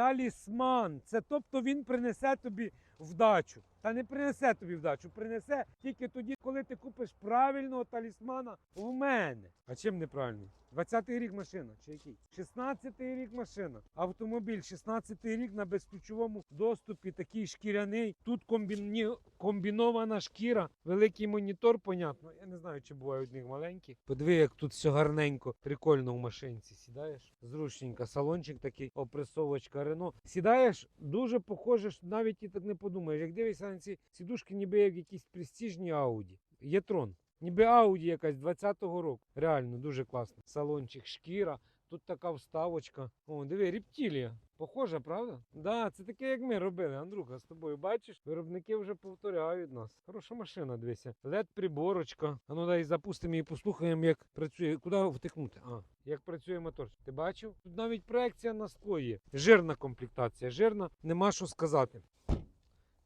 талісман. Це тобто він принесе тобі вдачу. Та не принесе тобі вдачу, принесе тільки тоді, коли ти купиш правильного талісмана в мене. А чим неправильний? 20-й рік машина, чи який? 16-й рік машина. Автомобіль, 16-й рік на безключовому доступі, такий шкіряний. Тут комбіні... комбінована шкіра, великий монітор, понятно. Я не знаю, чи буває одних маленьких. Подиви, як тут все гарненько, прикольно в машинці. Сідаєш, зручненько, салончик такий, опресовочка Рено. Сідаєш, дуже похоже, навіть і так не подумаєш. Як дивишся на ці сідушки, ніби як якісь престижні Ауді. Є трон. Ніби Ауді якась 20-го року. Реально дуже класно. Салончик, шкіра. Тут така вставочка. О, диви, рептилія. Похожа, правда? Да, це таке, як ми робили. Андрюха, з тобою бачиш? Виробники вже повторяють нас. Хороша машина, дивися. led приборочка. А ну дай запустимо і послухаємо, як працює. Куди втикнути? А, як працює мотор. Ти бачив? Тут навіть проекція на скло є. Жирна комплектація. Жирна, нема що сказати.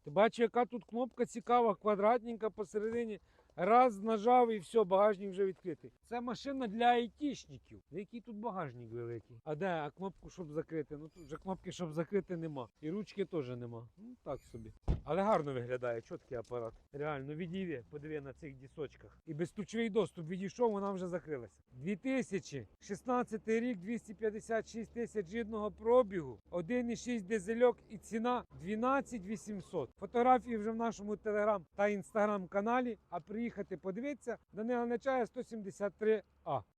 Ти бачиш, яка тут кнопка цікава, квадратненька посередині. Раз нажав і все, багажник вже відкритий. Це машина для айтішників. Який тут багажник великий. А де? А кнопку, щоб закрити? Ну тут вже кнопки, щоб закрити, нема. І ручки теж нема. Ну так собі. Але гарно виглядає, чіткий апарат. Реально, відійди, подиви на цих дісочках. І безключовий доступ відійшов, вона вже закрилася. 2016 рік, 256 тисяч жирного пробігу, 1,6 дизельок і ціна 12 800. Фотографії вже в нашому телеграм та інстаграм каналі. А приїхати подивитися Данила Нечая 173А.